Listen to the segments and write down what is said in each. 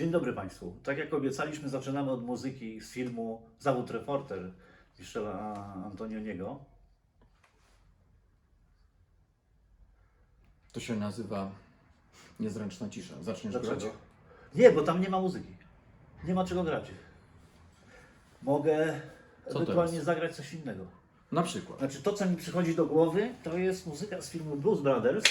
Dzień dobry Państwu. Tak jak obiecaliśmy, zaczynamy od muzyki z filmu Zawód Reporter Michela Antonioniego. To się nazywa niezręczna cisza. Zaczniesz grać? Nie, bo tam nie ma muzyki. Nie ma czego grać. Mogę Co ewentualnie teraz? zagrać coś innego. Na przykład. Znaczy to, co mi przychodzi do głowy, to jest muzyka z filmu Blues Brothers.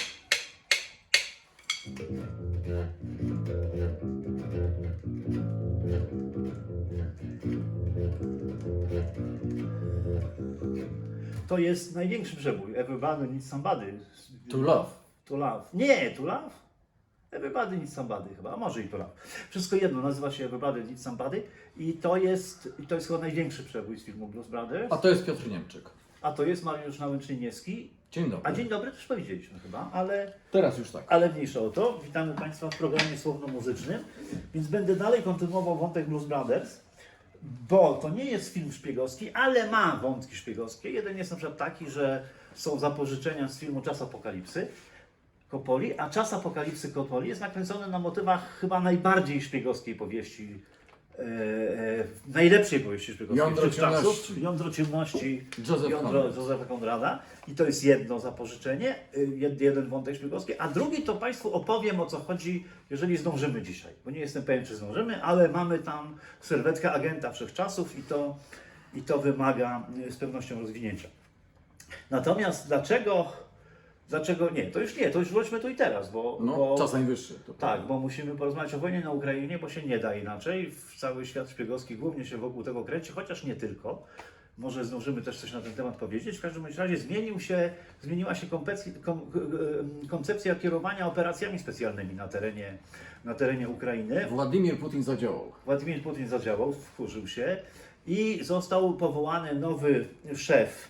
To jest największy przebój. Everybody needs somebody. To love. To love. Nie, to love. Everybody needs somebody chyba, a może i to love. Wszystko jedno, nazywa się Everybody needs somebody i to jest, i to jest chyba największy przebój z filmu Blues Brothers. A to jest Piotr Niemczyk. A to jest Mariusz Nałęczyniewski. Dzień dobry. A dzień dobry też powiedzieliśmy chyba, ale, Teraz już tak. ale mniejsza o to. Witamy Państwa w programie słowno-muzycznym, więc będę dalej kontynuował wątek Blues Brothers, bo to nie jest film szpiegowski, ale ma wątki szpiegowskie. Jeden jest na przykład taki, że są zapożyczenia z filmu Czas Apokalipsy. Kopoli, a Czas Apokalipsy Kopoli jest nakręcony na motywach chyba najbardziej szpiegowskiej powieści, e, e, najlepszej powieści szpiegowskiej Jądro tych czasów. ciemności. Jądro ciemności Józef Jądro. Józefa Konrada. I to jest jedno zapożyczenie, y, jed- jeden wątek szpiegowski, a drugi to Państwu opowiem o co chodzi, jeżeli zdążymy dzisiaj. Bo nie jestem pewien, czy zdążymy, ale mamy tam serwetkę agenta wszechczasów i to, i to wymaga y, z pewnością rozwinięcia. Natomiast dlaczego, dlaczego nie? To już nie, to już wróćmy tu i teraz, bo, No, bo czas najwyższy. To tak, bo musimy porozmawiać o wojnie na Ukrainie, bo się nie da inaczej. Cały świat szpiegowski głównie się wokół tego kręci, chociaż nie tylko. Może zdążymy też coś na ten temat powiedzieć. W każdym razie zmienił się, zmieniła się koncepcja, kom, e, koncepcja kierowania operacjami specjalnymi na terenie, na terenie Ukrainy. Władimir Putin zadziałał. Władimir Putin zadziałał, wkurzył się i został powołany nowy szef,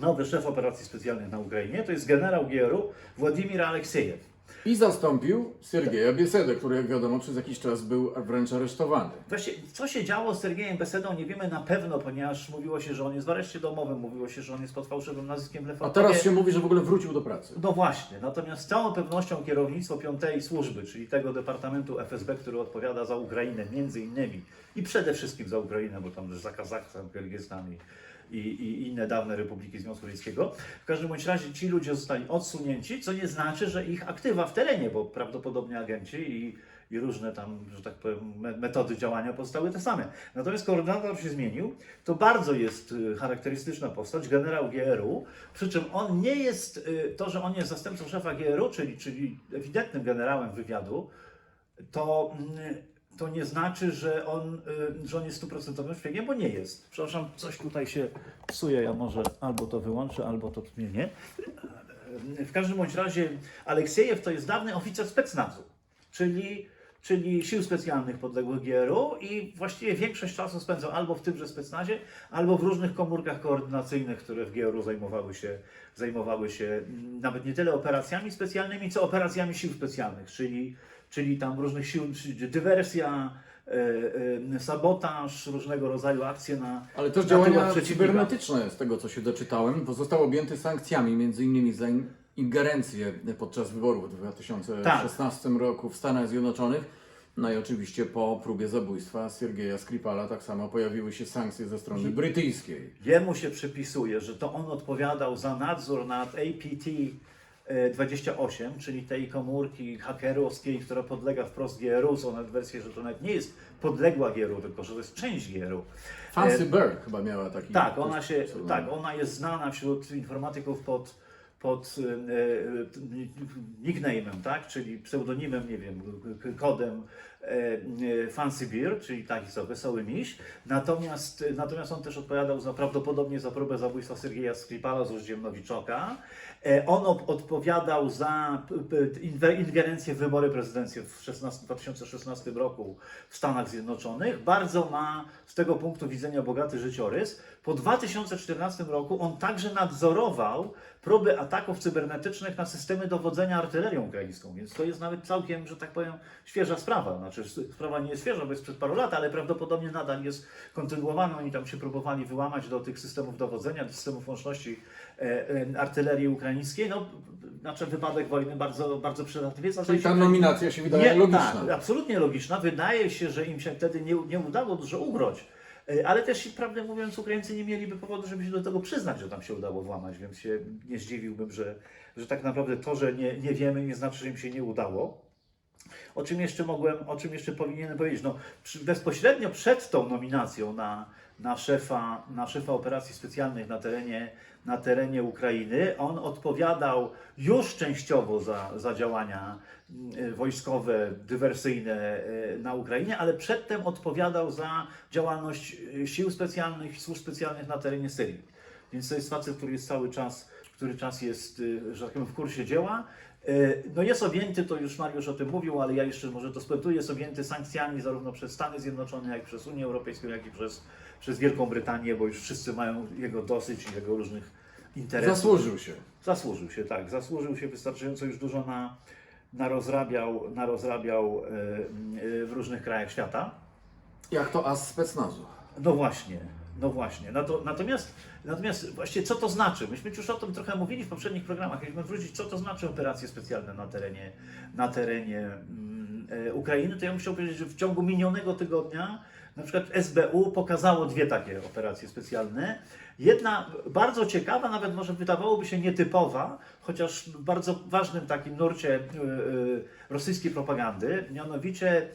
nowy szef operacji specjalnych na Ukrainie. To jest generał GRU Władimir Aleksejew. I zastąpił Siergieja Biesedę, który jak wiadomo przez jakiś czas był wręcz aresztowany. Właśnie, co się działo z Sergiejem Besedą, nie wiemy na pewno, ponieważ mówiło się, że on jest w areszcie domowym, mówiło się, że on jest pod fałszywym nazwiskiem Lew A teraz się mówi, że w ogóle wrócił do pracy. No właśnie, natomiast z całą pewnością kierownictwo piątej służby, czyli tego Departamentu FSB, który odpowiada za Ukrainę między innymi i przede wszystkim za Ukrainę, bo tam też za Kazachstan, Kirgistan i, i, i inne dawne republiki Związku Radzieckiego. W każdym bądź razie ci ludzie zostali odsunięci, co nie znaczy, że ich aktywa w terenie, bo prawdopodobnie agenci i, i różne tam, że tak powiem, me- metody działania pozostały te same. Natomiast koordynator się zmienił. To bardzo jest y, charakterystyczna postać, generał GRU, przy czym on nie jest, y, to, że on jest zastępcą szefa GRU, czyli, czyli ewidentnym generałem wywiadu, to, mm, to nie znaczy, że on, y, że on jest stuprocentowym szpiegiem, bo nie jest. Przepraszam, coś tutaj się psuje, ja może albo to wyłączę, albo to zmienię. W każdym bądź razie Aleksiejew to jest dawny oficer specnazu, czyli, czyli sił specjalnych podległych GRU i właściwie większość czasu spędzał albo w tymże specnazie, albo w różnych komórkach koordynacyjnych, które w GRU zajmowały się, zajmowały się mm, nawet nie tyle operacjami specjalnymi, co operacjami sił specjalnych, czyli, czyli tam różnych sił, dywersja, e, e, sabotaż, różnego rodzaju akcje na Ale też na działania cybernetyczne, z tego co się doczytałem, bo został objęty sankcjami, między innymi za in- ingerencję podczas wyborów w 2016 roku w Stanach Zjednoczonych. No i oczywiście po próbie zabójstwa Siergieja Skripala tak samo pojawiły się sankcje ze strony brytyjskiej. Jemu się przypisuje, że to on odpowiadał za nadzór nad APT 28, czyli tej komórki hakerowskiej, która podlega wprost GRU. Są nawet wersje, że to nawet nie jest podległa GRU, tylko że to jest część GRU. Fancy Bird chyba miała taki. Tak, ona się, tak, ona jest znana wśród informatyków pod, pod e, e, nickname'em, tak, czyli pseudonimem, nie wiem, kodem e, e, Fancy Beer, czyli taki co, wesoły miś. Natomiast, natomiast on też odpowiadał za, prawdopodobnie za próbę zabójstwa Sergeja Skripala z Uździemnowiczoka. E, on odpowiadał za ingerencję w wybory prezydenckie w 16, 2016 roku w Stanach Zjednoczonych. Bardzo ma z tego punktu widzenia bogaty życiorys. Po 2014 roku on także nadzorował próby ataków cybernetycznych na systemy dowodzenia artylerią ukraińską, więc to jest nawet całkiem, że tak powiem, świeża sprawa. Znaczy znaczy sprawa nie jest świeża, bo jest przed paru lat, ale prawdopodobnie nadal jest kontynuowana. Oni tam się próbowali wyłamać do tych systemów dowodzenia, do systemów łączności e, e, artylerii ukraińskiej. No, znaczy wypadek wojny bardzo, bardzo przydatny. Czyli ta nominacja się wydaje logiczna. Tak, absolutnie logiczna. Wydaje się, że im się wtedy nie, nie udało dużo ugrać. E, Ale też, prawdę mówiąc, Ukraińcy nie mieliby powodu, żeby się do tego przyznać, że tam się udało włamać, więc się nie zdziwiłbym, że, że tak naprawdę to, że nie, nie wiemy, nie znaczy, że im się nie udało. O czym jeszcze mogłem, o czym jeszcze powinienem powiedzieć? No, przy, bezpośrednio przed tą nominacją na, na, szefa, na szefa operacji specjalnych na terenie, na terenie Ukrainy, on odpowiadał już częściowo za, za działania mm, wojskowe, dywersyjne y, na Ukrainie, ale przedtem odpowiadał za działalność y, sił specjalnych i służb specjalnych na terenie Syrii. Więc to jest facet, który jest cały czas, który czas jest, y, że tak powiem, w kursie dzieła. Y, No jest objęty, to już Mariusz o tym mówił, ale ja jeszcze może to spuentuję, jest objęty sankcjami zarówno przez Stany Zjednoczone, jak i przez Unię Europejską, jak i przez, przez Wielką Brytanię, bo już wszyscy mają jego dosyć i jego różnych interesów. Zasłużył się. Zasłużył się, tak. Zasłużył się wystarczająco już dużo na, na rozrabiał, na rozrabiał y, y, w różnych krajach świata. Jak to as specnazu. No właśnie, no właśnie. No to, natomiast, natomiast właściwie co to znaczy? Myśmy już o tym trochę mówili w poprzednich programach. Jakbyśmy wrócić, co to znaczy operacje specjalne na terenie, na terenie mm, e, Ukrainy, to ja bym chciał powiedzieć, że w ciągu minionego tygodnia na przykład SBU pokazało dwie takie operacje specjalne. Jedna bardzo ciekawa, nawet może wydawałoby się nietypowa, chociaż w bardzo ważnym takim nurcie y, y, rosyjskiej propagandy. Mianowicie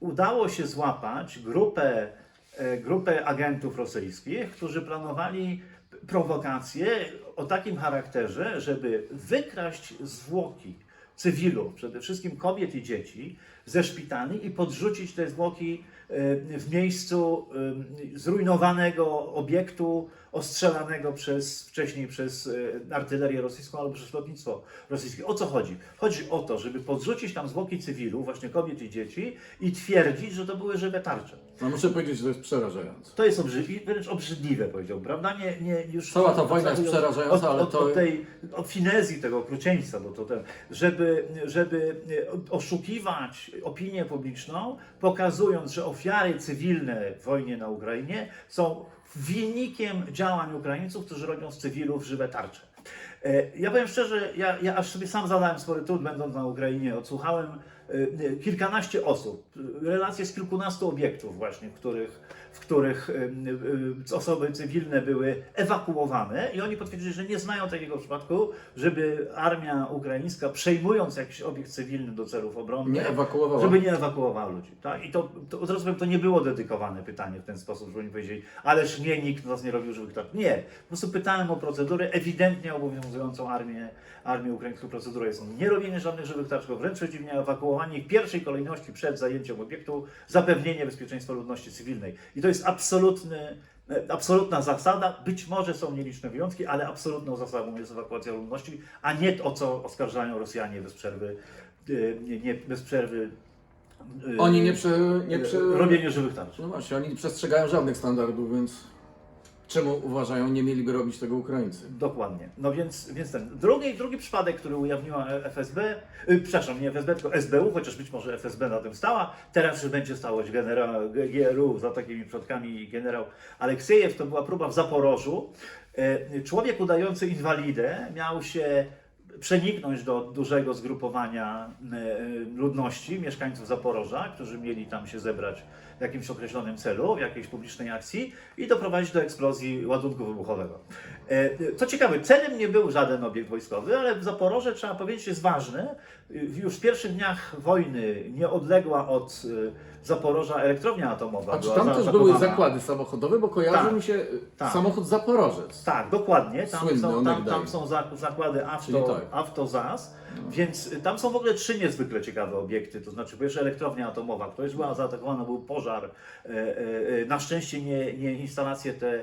udało się złapać grupę e, grupę agentów rosyjskich, którzy planowali prowokacje o takim charakterze, żeby wykraść zwłoki cywilów, przede wszystkim kobiet i dzieci, ze szpitali i podrzucić te zwłoki e, w miejscu e, zrujnowanego obiektu ostrzelanego przez, wcześniej przez e, artylerię rosyjską albo przez lotnictwo rosyjskie. O co chodzi? Chodzi o to, żeby podrzucić tam zwłoki cywilów, właśnie kobiet i dzieci i twierdzić, że to były żywe tarcze. No muszę powiedzieć, że to jest przerażające. To jest obrzydliwe, wręcz obrzydliwe powiedział, prawda? Nie, nie, już Cała ta wojna jest przerażająca, od, ale od, to- Od tej od finezji tego okrucieństwa, bo to ten, żeby, żeby e, oszukiwać opinię publiczną, pokazując, że ofiary cywilne w wojnie na Ukrainie są wynikiem działań Ukraińców, którzy robią z cywilów żywe tarcze. E, Ja powiem szczerze, ja, ja aż sobie sam zadałem spory trud, będąc na Ukrainie, odsłuchałem kilkanaście osób, relacje z kilkunastu obiektów właśnie, w których, w których e, osoby cywilne były ewakuowane i oni potwierdzili, że nie znają takiego przypadku, żeby armia ukraińska przejmując jakiś obiekt cywilny do celów obronnych, Nie ewakuowała. żeby nie ewakuowała ludzi. Tak? I to, to od razu powiem, to nie było dedykowane pytanie w ten sposób, że oni powiedzieli, ależ nie, nikt nas nie robił żywych tarcz. Nie, po prostu pytałem o procedurę, ewidentnie obowiązującą armię, armię ukraińską procedura jest nie robienie żadnych żywych tarcz, wręcz przeciwnie, ewakuowanie ich w pierwszej kolejności przed zajęciem obiektu, zapewnienie bezpieczeństwa ludności cywilnej. I to jest absolutny e, Absolutna zasada, być może są nieliczne wyjątki, ale absolutną zasadą jest ewakuacja ludności, a nie o co oskarżają Rosjanie bez przerwy, e, nie, nie, bez przerwy e, Oni nie, prze, nie prze... robienie żywych tarcz. No właśnie, oni nie przestrzegają żadnych standardów, więc czemu uważają, nie mieliby robić tego Ukraińcy? Dokładnie. No więc, więc ten. Drugi, drugi przypadek, który ujawniła FSB, y, przepraszam, nie FSB, tylko SBU, chociaż być może FSB na tym stała. Teraz już będzie stałość generał GRU za takimi przodkami generał Aleksiejew. To była próba w Zaporożu. Y, Człowiek udający inwalidę miał się przeniknąć do dużego zgrupowania y, ludności, mieszkańców Zaporoża, którzy mieli tam się zebrać w jakimś określonym celu, w jakiejś publicznej akcji i doprowadzić do eksplozji ładunku wybuchowego. E, Co ciekawe, celem nie był żaden obiekt wojskowy, ale Zaporoże, trzeba powiedzieć, jest ważne. Już w pierwszych dniach wojny nieodległa od e, Zaporoża elektrownia atomowa A czy tam też były zakłady samochodowe, bo kojarzy Tak. mi się y, Tak. samochód Zaporożec. Tak, dokładnie. Tam Słynny są, tam, tam są zak- zakłady Avto, tak. Avtozas, więc y, tam są w ogóle trzy niezwykle ciekawe obiekty. To znaczy, po pierwsze elektrownia atomowa, która już była zaatakowana, był pożar. E, e, Na szczęście nie, nie instalacje te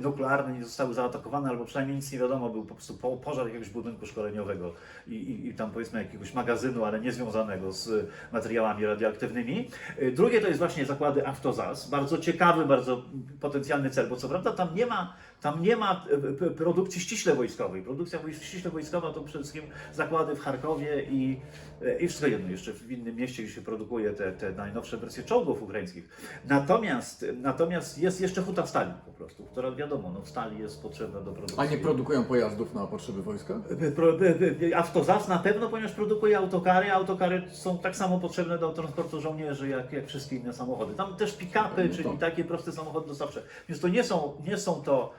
nuklearne nie zostały zaatakowane, albo przynajmniej nic nie wiadomo, był po prostu po- pożar jakiegoś budynku szkoleniowego i, i, i tam powiedzmy jakiegoś magazynu, ale nie związanego z materiałami radioaktywnymi. E, Drugie to jest właśnie zakłady Avtozas. Bardzo ciekawy, bardzo potencjalny cel, bo co prawda tam nie ma tam nie ma e, p- produkcji ściśle wojskowej. Produkcja ściśle wojskowa to przede wszystkim zakłady w Charkowie i, E, i wszystko jedno, jeszcze w innym mieście, gdzie się produkuje te, te najnowsze wersje czołgów ukraińskich. Natomiast, natomiast jest jeszcze huta stali po prostu, która wiadomo, no, stali jest potrzebna do produkcji. A nie produkują pojazdów na potrzeby wojska? E, e, Autozas na pewno, ponieważ produkuje autokary. Autokary są tak samo potrzebne do transportu żołnierzy, jak, jak wszystkie inne samochody. Tam też pick-upy, no czyli takie proste samochody dostawcze. Więc to nie są, nie są to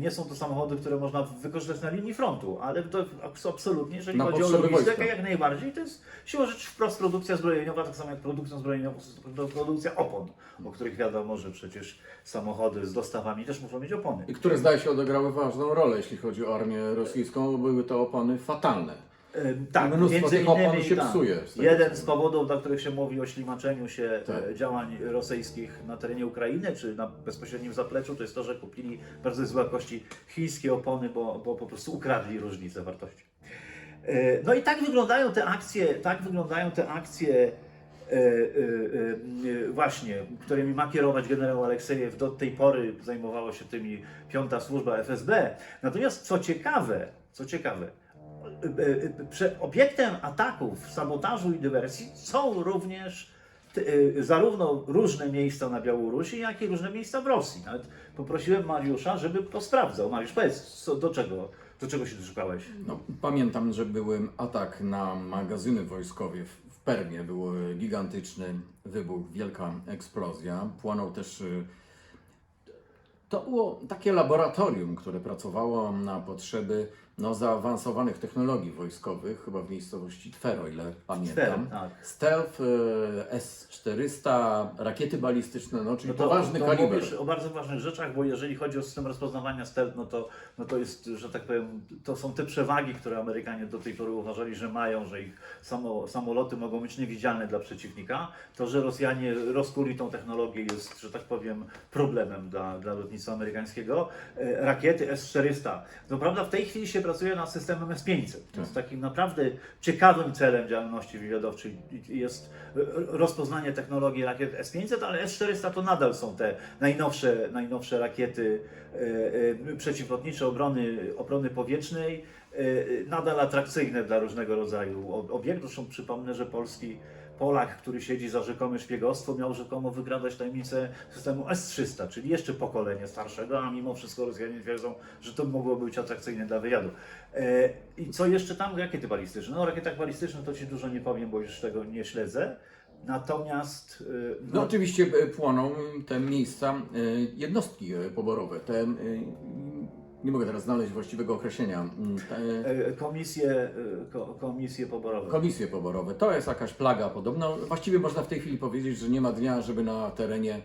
nie są to samochody, które można wykorzystać na linii frontu, ale to abs- absolutnie, jeżeli Na chodzi o logistykę, jak najbardziej, to jest siła rzeczy wprost produkcja zbrojeniowa, tak samo jak produkcją zbrojeniową produkcja opon, o których wiadomo, że przecież samochody z dostawami też muszą mieć opony. I które zdaje się odegrały ważną rolę, jeśli chodzi o armię rosyjską, bo były to opony fatalne. Tak, Mnóstwo między tych opon innymi się tak. psuje z tego Jeden co z wiem. powodów, dla których się mówi o ślimaczeniu się Tak. e, działań rosyjskich na terenie Ukrainy, czy na bezpośrednim zapleczu, to jest to, że kupili bardzo złej jakości chińskie opony, bo, bo po prostu ukradli różnicę wartości. E, No i tak wyglądają te akcje, tak wyglądają te akcje e, e, e, właśnie, którymi ma kierować generał Aleksejew. Do tej pory zajmowała się tymi piąta służba FSB. Natomiast co ciekawe, co ciekawe, obiektem ataków, sabotażu i dywersji są również e, zarówno różne miejsca na Białorusi, jak i różne miejsca w Rosji. Nawet poprosiłem Mariusza, żeby to sprawdzał. Mariusz, powiedz, do czego, do czego się doszukałeś? No, pamiętam, że był atak na magazyny wojskowe w, Permie. Był e, gigantyczny wybuch, wielka eksplozja. Płonął też. y, To było takie laboratorium, które pracowało na potrzeby no, zaawansowanych technologii wojskowych, chyba w miejscowości Twer, o ile pamiętam. Twer, tak. Stealth, y, S-400, rakiety balistyczne, no, czyli No to, poważny to kaliber. mówisz o bardzo ważnych rzeczach, bo jeżeli chodzi o system rozpoznawania stealth, no to, no to jest, że tak powiem, to są te przewagi, które Amerykanie do tej pory uważali, że mają, że ich samo, samoloty mogą być niewidzialne dla przeciwnika. To, że Rosjanie rozkuli tą technologię jest, że tak powiem, problemem dla, dla lotnictwa amerykańskiego. E, Rakiety S-400. No prawda, w tej chwili się pracuje nad systemem S-500. Więc takim naprawdę ciekawym celem działalności wywiadowczej jest rozpoznanie technologii rakiet S-500, ale S-400 to nadal są te najnowsze, najnowsze rakiety e, e, przeciwlotnicze obrony, obrony powietrznej, e, nadal atrakcyjne dla różnego rodzaju ob- obiektów. Zresztą przypomnę, że polski Polak, który siedzi za rzekome szpiegostwo, miał rzekomo wygradać tajemnicę systemu S-300, czyli jeszcze pokolenie starszego, a mimo wszystko Rosjanie twierdzą, że to mogło być atrakcyjne dla wywiadu. E, I co jeszcze tam? Rakiety balistyczne. No o rakietach balistycznych to Ci dużo nie powiem, bo już tego nie śledzę. Natomiast e, No oczywiście e, płoną te miejsca, e, jednostki poborowe. Te, nie mogę teraz znaleźć właściwego określenia. Mm, Te e, komisje, e, ko, komisje poborowe. komisje poborowe. To jest jakaś plaga podobno. Właściwie można w tej chwili powiedzieć, że nie ma dnia, żeby na terenie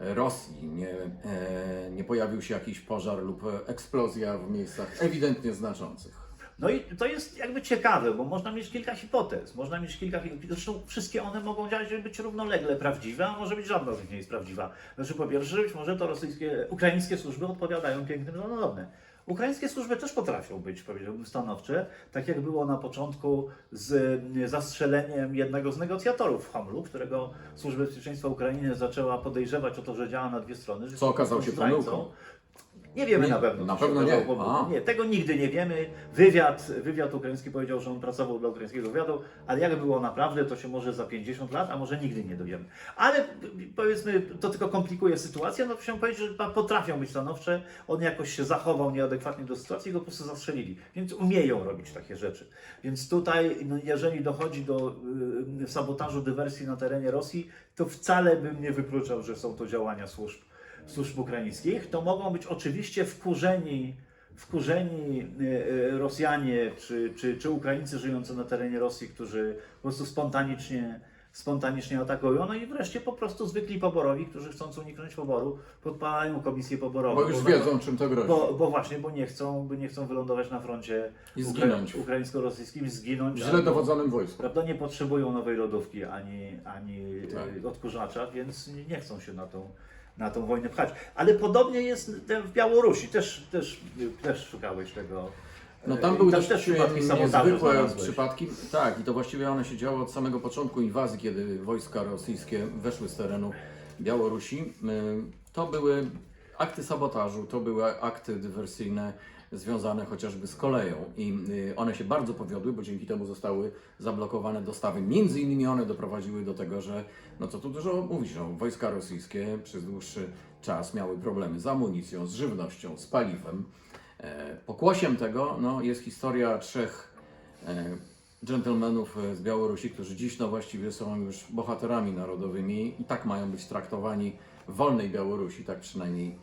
e, Rosji nie, e, nie pojawił się jakiś pożar lub e, eksplozja w miejscach ewidentnie znaczących. No i to jest jakby ciekawe, bo można mieć kilka hipotez, można mieć kilka, hi- zresztą wszystkie one mogą działać, żeby być równolegle prawdziwe, a może być żadna z nich nie jest prawdziwa. Znaczy po pierwsze, być może to rosyjskie, ukraińskie służby odpowiadają pięknym za. Ukraińskie służby też potrafią być, powiedziałbym, stanowcze, tak jak było na początku z mm, zastrzeleniem jednego z negocjatorów w Hamlu, którego Służba Bezpieczeństwa Ukrainy zaczęła podejrzewać o to, że działa na dwie strony. że Co okazało się pomyłką. Nie wiemy Nie, na pewno. na co się pewno nie. A. Nie, tego nigdy nie wiemy. Wywiad, wywiad ukraiński powiedział, że on pracował dla ukraińskiego wywiadu, ale jak było naprawdę, to się może za 50 lat, a może nigdy nie dowiemy. Ale powiedzmy, to tylko komplikuje sytuację, no się powiedzieć, że potrafią być stanowcze. On jakoś się zachował nieadekwatnie do sytuacji i go po prostu zastrzelili. Więc umieją robić takie rzeczy. Więc tutaj, no, jeżeli dochodzi do y, sabotażu dywersji na terenie Rosji, to wcale bym nie wykluczał, że są to działania służb służb ukraińskich, to mogą być oczywiście wkurzeni, wkurzeni y, y, Rosjanie czy, czy, czy Ukraińcy żyjący na terenie Rosji, którzy po prostu spontanicznie, spontanicznie atakują. No i wreszcie po prostu zwykli poborowi, którzy chcąc uniknąć poboru, podpalają komisję poborową. Bo już Bo- wiedzą, czym to grozi. Bo, bo właśnie, bo nie chcą, bo nie chcą wylądować na froncie ukra- ukraińsko-rosyjskim, zginąć. W albo- źle dowodzonym wojsku. Prawda, nie potrzebują nowej lodówki ani, ani Tak. y, odkurzacza, więc nie chcą się na tą, na tą wojnę pchać. Ale podobnie jest w Białorusi, też, też, też szukałeś tego. No tam były tam dość też przypadki niezwykłe przypadki. Tak, i to właściwie one się działy od samego początku inwazji, kiedy wojska rosyjskie weszły z terenu Białorusi. Y, To były akty sabotażu, to były akty dywersyjne związane chociażby z koleją. I y, one się bardzo powiodły, bo dzięki temu zostały zablokowane dostawy. Między innymi one doprowadziły do tego, że, no co tu dużo mówić, no, wojska rosyjskie przez dłuższy czas miały problemy z amunicją, z żywnością, z paliwem. E, Pokłosiem tego no, jest historia trzech e, dżentelmenów e, z Białorusi, którzy dziś no, właściwie są już bohaterami narodowymi i tak mają być traktowani w wolnej Białorusi, tak przynajmniej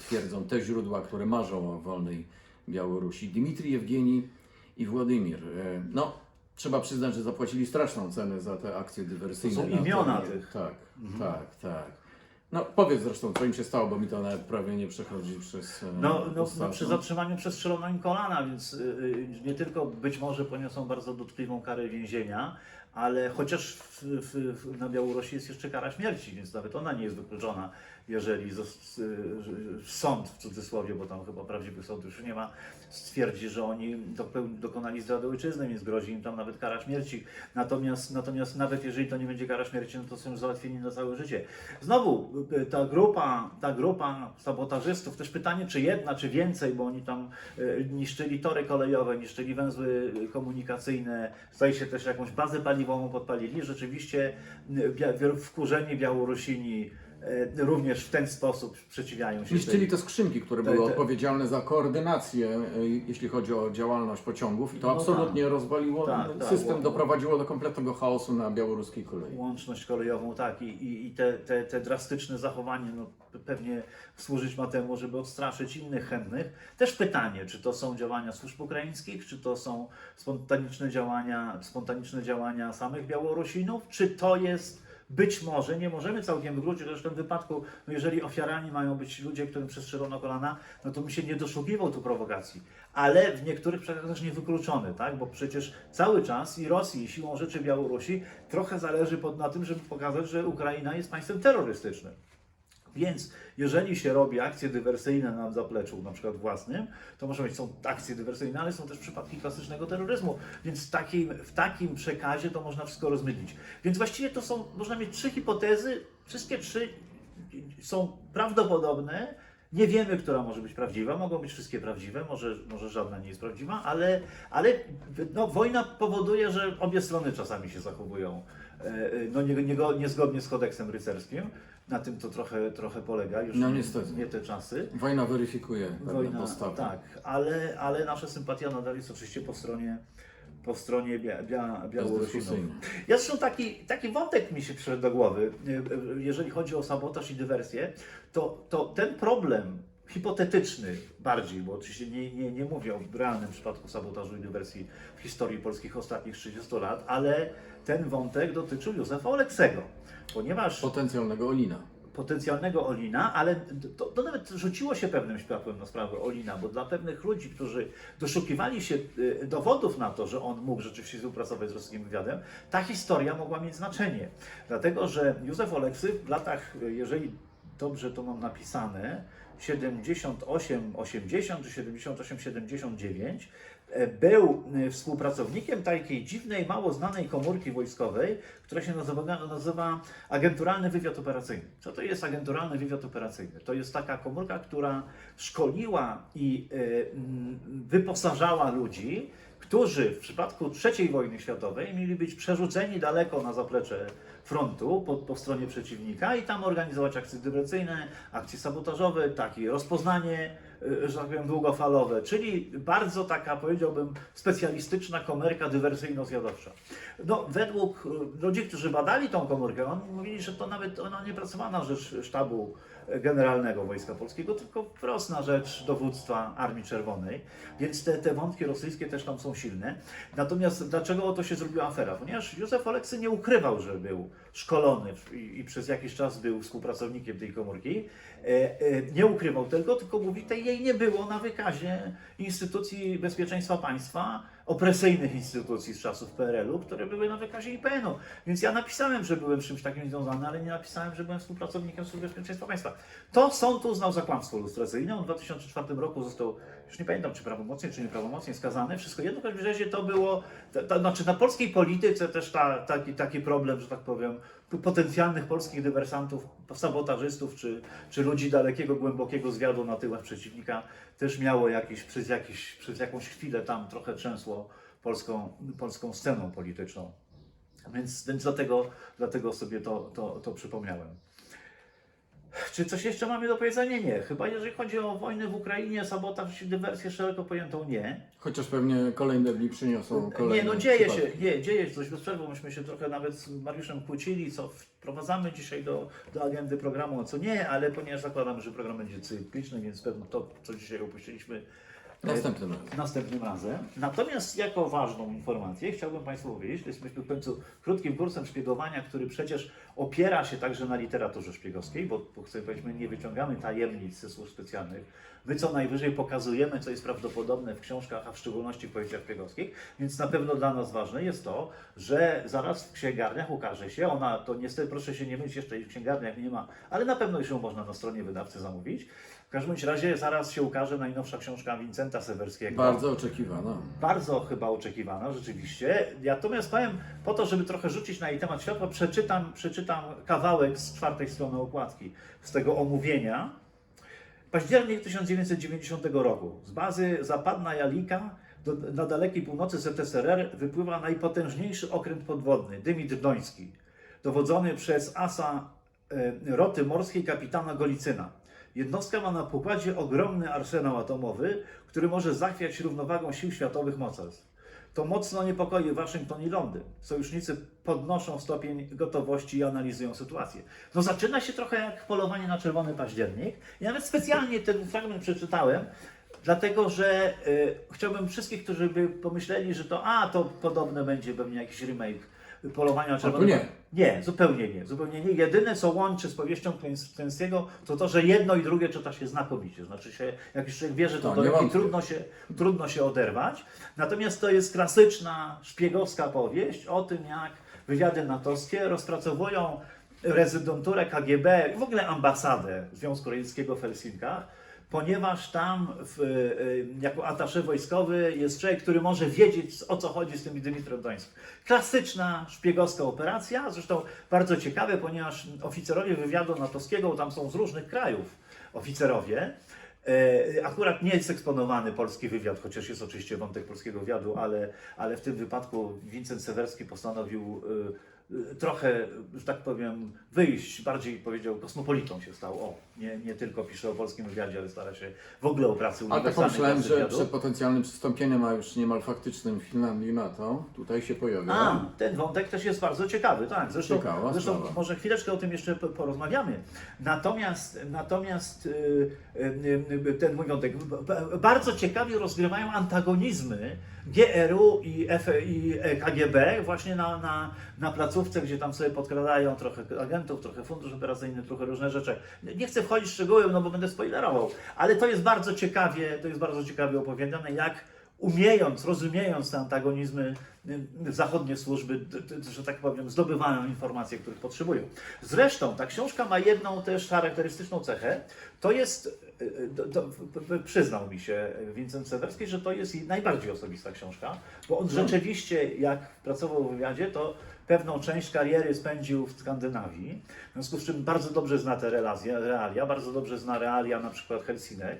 twierdzą te źródła, które marzą o wolnej Białorusi. Dmitrij Jewgeni i Władimir. E, No, trzeba przyznać, że zapłacili straszną cenę za te akcje dywersyjne. To są na imiona tych. Tak, tak, tak. No powiedz zresztą, co im się stało, bo mi to nawet prawie nie przechodzi przez e, No, no, no przy zatrzymaniu przestrzelono im kolana, więc y, y, nie tylko być może poniosą bardzo dotkliwą karę więzienia, ale chociaż w, w, na Białorusi jest jeszcze kara śmierci, więc nawet ona nie jest wykluczona, jeżeli zos- y, sąd w cudzysłowie, bo tam chyba prawdziwych sądów już nie ma, stwierdzi, że oni dopeł- dokonali zdrady ojczyzny, więc grozi im tam nawet kara śmierci. Natomiast, natomiast nawet jeżeli to nie będzie kara śmierci, no to są załatwieni na całe życie. Znowu y, ta grupa, ta grupa sabotażystów, też pytanie, czy jedna, czy więcej, bo oni tam y, niszczyli tory kolejowe, niszczyli węzły komunikacyjne, zdaje się też jakąś bazę paliwową podpalili. Rzeczywiście bia- wkurzeni Białorusini również w ten sposób sprzeciwiają się. Niszczyli tej- te skrzynki, które były te- odpowiedzialne za koordynację, e, jeśli chodzi o działalność pociągów i to No absolutnie rozwaliło Tak, tak, system, bo- doprowadziło do kompletnego chaosu na białoruskiej kolei. Łączność kolejową, tak, i, i, i te, te, te drastyczne zachowanie no, pewnie służyć ma temu, żeby odstraszyć innych chętnych. Też pytanie, czy to są działania służb ukraińskich, czy to są spontaniczne działania, spontaniczne działania samych Białorusinów, czy to jest być może, nie możemy całkiem wykluczyć, chociaż w tym wypadku, no jeżeli ofiarami mają być ludzie, którym przestrzelono kolana, no to mi się nie doszukiwał tu prowokacji. Ale w niektórych przypadkach też niewykluczony, tak? Bo przecież cały czas i Rosji, i siłą rzeczy Białorusi trochę zależy pod, na tym, żeby pokazać, że Ukraina jest państwem terrorystycznym. Więc jeżeli się robi akcje dywersyjne na zapleczu, na przykład własnym, to może być są akcje dywersyjne, ale są też przypadki klasycznego terroryzmu. Więc w takim, w takim przekazie to można wszystko rozmydlić. Więc właściwie to są, można mieć trzy hipotezy, wszystkie trzy są prawdopodobne. Nie wiemy, która może być prawdziwa, mogą być wszystkie prawdziwe, może, może żadna nie jest prawdziwa, ale, ale no, wojna powoduje, że obie strony czasami się zachowują e, e, no, nie, nie, niezgodnie z kodeksem rycerskim. Na tym to trochę, trochę polega, już No, nie, niestety. nie te czasy. Wojna weryfikuje pewne Wojna, postawy. tak, ale, ale nasza sympatia nadal jest oczywiście po stronie, po stronie Bia, Bia, Białorusinów. Ja zresztą taki, taki wątek mi się przyszedł do głowy, e, e, jeżeli chodzi o sabotaż i dywersję, to, to ten problem hipotetyczny bardziej, bo oczywiście nie, nie, nie mówię o realnym przypadku sabotażu i dywersji w historii polskich ostatnich 30 lat, ale ten wątek dotyczył Józefa Oleksego, ponieważ Potencjalnego Olina. potencjalnego Olina, ale to, to nawet rzuciło się pewnym światłem na sprawę Olina, bo dla pewnych ludzi, którzy doszukiwali się y, dowodów na to, że on mógł rzeczywiście współpracować z rosyjskim wywiadem, ta historia mogła mieć znaczenie. Dlatego, że Józef Oleksy w latach, y, jeżeli dobrze to mam napisane, 78, 80 czy 78, 79, e, był e, współpracownikiem takiej dziwnej, mało znanej komórki wojskowej, która się nazywa, nazywa Agenturalny Wywiad Operacyjny. Co to jest Agenturalny Wywiad Operacyjny? To jest taka komórka, która szkoliła i e, mm, wyposażała ludzi, którzy w przypadku III wojny światowej mieli być przerzuceni daleko na zaplecze frontu po, po stronie przeciwnika i tam organizować akcje dywersyjne, akcje sabotażowe, takie rozpoznanie, y, że tak powiem, długofalowe, czyli bardzo taka, powiedziałbym, specjalistyczna komórka dywersyjno-zjadowcza. No, według y, ludzi, którzy badali tą komórkę, oni mówili, że to nawet ona nie pracowała na rzecz sztabu generalnego Wojska Polskiego, tylko wprost na rzecz dowództwa Armii Czerwonej, więc te, te wątki rosyjskie też tam są silne. Natomiast dlaczego o to się zrobiła afera? Ponieważ Józef Oleksy nie ukrywał, że był szkolony i przez jakiś czas był współpracownikiem tej komórki. E, e, nie ukrywał tego, tylko mówi, tej jej nie było na wykazie instytucji bezpieczeństwa państwa, opresyjnych instytucji z czasów PRL-u, które były na wykazie IPN-u. Więc ja napisałem, że byłem czymś takim związany, ale nie napisałem, że byłem współpracownikiem Służby Bezpieczeństwa Państwa. To sąd uznał za kłamstwo lustracyjne. On w 2004 roku został, już nie pamiętam czy prawomocnie, czy nieprawomocnie skazany. Wszystko jedno, w każdym razie to było, to, to, znaczy na polskiej polityce też ta, taki, taki problem, że tak powiem, potencjalnych polskich dywersantów, sabotażystów, czy, czy ludzi dalekiego, głębokiego zwiadu na tyłach przeciwnika też miało jakieś, przez, jakiś, przez jakąś chwilę tam trochę trzęsło polską, polską sceną polityczną. Więc, więc dlatego, dlatego sobie to, to, to przypomniałem. Czy coś jeszcze mamy do powiedzenia? Nie. Chyba jeżeli chodzi o wojnę w Ukrainie, sabotaż i dywersję szeroko pojętą, nie. Chociaż pewnie kolejne dni przyniosą kolejne Nie, no dzieje przypadki. się, nie, dzieje się coś bez przerwy. Myśmy się trochę nawet z Mariuszem kłócili, co wprowadzamy dzisiaj do, do agendy programu, a co nie, ale ponieważ zakładamy, że program będzie cykliczny, więc pewno to, co dzisiaj opuściliśmy, Następnym razem. następnym razem. Natomiast jako ważną informację chciałbym Państwu powiedzieć, to jesteśmy w końcu krótkim kursem szpiegowania, który przecież opiera się także na literaturze szpiegowskiej, bo, chcę powiedzieć, my nie wyciągamy tajemnic ze służb specjalnych. My co najwyżej pokazujemy, co jest prawdopodobne w książkach, a w szczególności w powieściach szpiegowskich, więc na pewno dla nas ważne jest to, że zaraz w księgarniach ukaże się, ona to niestety, proszę się nie mylić, jeszcze w księgarniach nie ma, ale na pewno już ją można na stronie wydawcy zamówić. W każdym razie zaraz się ukaże najnowsza książka Wincenta Sewerskiego. Bardzo oczekiwana. Bardzo chyba oczekiwana, rzeczywiście. Natomiast powiem, po to, żeby trochę rzucić na jej temat światła, przeczytam, przeczytam kawałek z czwartej strony okładki, z tego omówienia. Październik 1990 roku. Z bazy Zapadna Jalika do, na dalekiej północy ZSRR wypływa najpotężniejszy okręt podwodny, Dymitr Doński, dowodzony przez asa e, roty morskiej kapitana Golicyna. Jednostka ma na pokładzie ogromny arsenał atomowy, który może zachwiać równowagą sił światowych mocarstw. To mocno niepokoi Waszyngton i Londyn. Sojusznicy podnoszą stopień gotowości i analizują sytuację. No zaczyna się trochę jak polowanie na czerwony październik. Ja nawet specjalnie ten fragment przeczytałem, dlatego że y, chciałbym wszystkich, którzy by pomyśleli, że to a, to podobne będzie pewnie jakiś remake polowania na czerwony nie. nie, zupełnie nie. Zupełnie nie. Jedyne, co łączy z powieścią Klęskiego, to to, że jedno i drugie czyta się znakomicie. Znaczy się, jak już człowiek wie, że to, To robi, wątpię. trudno się, trudno się oderwać. Natomiast to jest klasyczna szpiegowska powieść o tym, jak wywiady natowskie rozpracowują rezydenturę KGB i w ogóle ambasadę Związku Radzieckiego w Helsinkach, ponieważ tam w, y, jako atasze wojskowy jest człowiek, który może wiedzieć o co chodzi z tym Dymitrem Dońskim. Klasyczna szpiegowska operacja, zresztą bardzo ciekawe, ponieważ oficerowie wywiadu natowskiego, tam są z różnych krajów oficerowie, E, Akurat nie jest eksponowany polski wywiad, chociaż jest oczywiście wątek polskiego wywiadu, ale, ale w tym wypadku Wincent Sewerski postanowił e, e, trochę, że tak powiem, wyjść, bardziej powiedział, kosmopolitą się stał. O, nie, nie tylko pisze o polskim wywiadzie, ale stara się w ogóle o pracy Ale tak uniwersalnej pomyślałem, klasy że wywiadu. przed potencjalnym przystąpieniem, a już niemal faktycznym Finlandii NATO, tutaj się pojawia. A, ten wątek też jest bardzo ciekawy, tak. Zresztą, Ciekawa zresztą sprawa. może chwileczkę o tym jeszcze po- porozmawiamy. Natomiast, natomiast y, y, y, ten mój wątek, b- bardzo ciekawie rozgrywają antagonizmy GRU i, F, i KGB właśnie na, na, na placówce, gdzie tam sobie podkradają trochę agentów, trochę fundusz operacyjny, trochę różne rzeczy. Nie chcę wchodzić w szczegóły, no bo będę spoilerował, ale to jest bardzo ciekawie, to jest bardzo ciekawie opowiedziane, jak umiejąc, rozumiejąc te antagonizmy, y, zachodnie służby, że tak powiem, zdobywają informacje, których potrzebują. Zresztą ta książka ma jedną też charakterystyczną cechę, to jest, y, y, do, do, przyznał mi się Wincent Sewerski, że to jest jej najbardziej osobista książka, bo on rzeczywiście, jak pracował w wywiadzie, to pewną część kariery spędził w Skandynawii, w związku z czym bardzo dobrze zna te relacje, realia, bardzo dobrze zna realia na przykład Helsinek.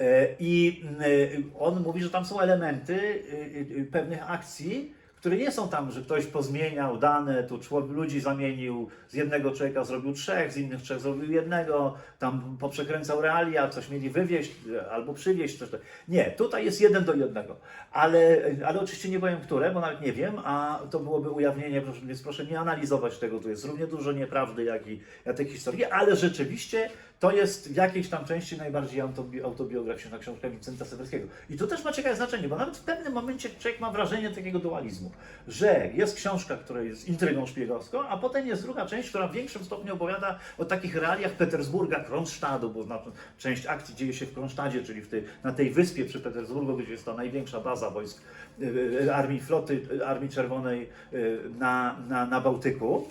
E, I y, on mówi, że tam są elementy y, pewnych akcji, które nie są tam, że ktoś pozmieniał dane, tu człowiek, ludzi zamienił, z jednego człowieka zrobił trzech, z innych trzech zrobił jednego, tam poprzekręcał realia, coś mieli wywieźć y, albo przywieźć. Coś. Nie, tutaj jest jeden do jednego. Ale, ale oczywiście nie powiem które, bo nawet nie wiem, a to byłoby ujawnienie, więc proszę nie analizować tego, tu jest równie dużo nieprawdy, jak i jak te historie, ale rzeczywiście to jest w jakiejś tam części najbardziej autobi- autobiograficzna książka Wincenta Sewerskiego. I tu też ma ciekawe znaczenie, bo nawet w pewnym momencie człowiek ma wrażenie takiego dualizmu, że jest książka, która jest intrygą szpiegowską, a potem jest druga część, która w większym stopniu opowiada o takich realiach Petersburga, Kronstadtu, bo na, część akcji dzieje się w Kronsztadzie, czyli w tej, na tej wyspie przy Petersburgu, gdzie jest ta największa baza wojsk y, y, Armii Floty, y, Armii Czerwonej na, na, na Bałtyku.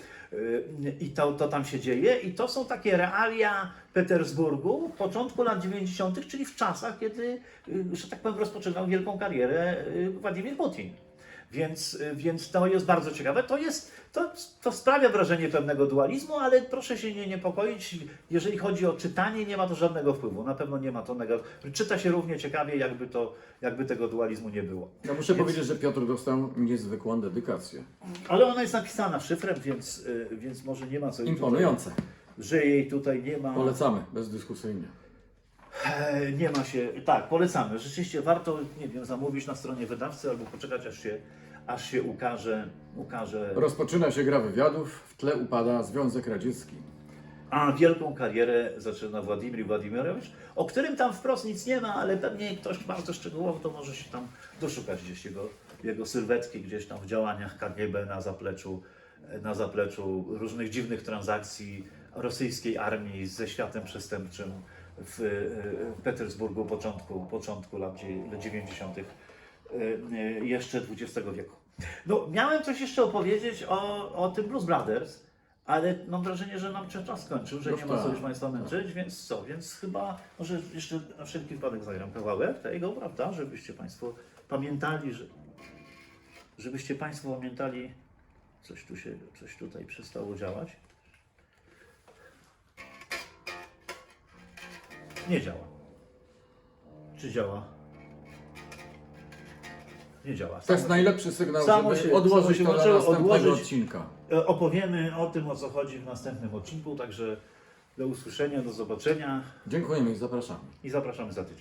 I to, to tam się dzieje. I to są takie realia Petersburgu początku lat 90., czyli w czasach, kiedy, y, że tak powiem, rozpoczynał wielką karierę y, Władimir Putin. Więc, y, więc to jest bardzo ciekawe. To, jest, to, to sprawia wrażenie pewnego dualizmu, ale proszę się nie niepokoić. Jeżeli chodzi o czytanie, nie ma to żadnego wpływu. Na pewno nie ma to negatywnego. Czyta się równie ciekawie, jakby, to, jakby tego dualizmu nie było. Ja muszę Więc- powiedzieć, że Piotr dostał niezwykłą dedykację. Ale ona jest napisana szyfrem, więc, więc może nie ma co Imponujące. Tutaj, że jej tutaj nie ma. Polecamy, bezdyskusyjnie. E, Nie ma się. Tak, polecamy. Rzeczywiście warto, nie wiem, zamówić na stronie wydawcy albo poczekać, aż się, aż się ukaże. ukaże. Rozpoczyna się gra wywiadów, w tle upada Związek Radziecki. A wielką karierę zaczyna Władimir Władimirowicz, o którym tam wprost nic nie ma, ale pewnie ktoś bardzo szczegółowo to może się tam doszukać gdzieś jego, jego sylwetki gdzieś tam w działaniach KGB na zapleczu, na zapleczu różnych dziwnych transakcji rosyjskiej armii ze światem przestępczym w, w Petersburgu początku, początku lat dzie- 90. e, e, jeszcze XX wieku. No, miałem coś jeszcze opowiedzieć o, o tym Blues Brothers, ale mam wrażenie, że nam się czas skończył, że No nie ma co tak, już Państwa męczyć, więc co, więc chyba może jeszcze na wszelki wypadek zagram kawałek tego, prawda, żebyście Państwo pamiętali, że, żebyście Państwo pamiętali, coś tu się, coś tutaj przestało działać. Nie działa. Czy działa? Nie działa. To jest najlepszy sygnał, Samo żeby się- odłożyć samo się to włączyło, następnego odłożyć. odcinka. E, Opowiemy o tym, o co chodzi w następnym odcinku, także do usłyszenia, do zobaczenia Dziękujemy i zapraszamy. i zapraszamy za tydzień.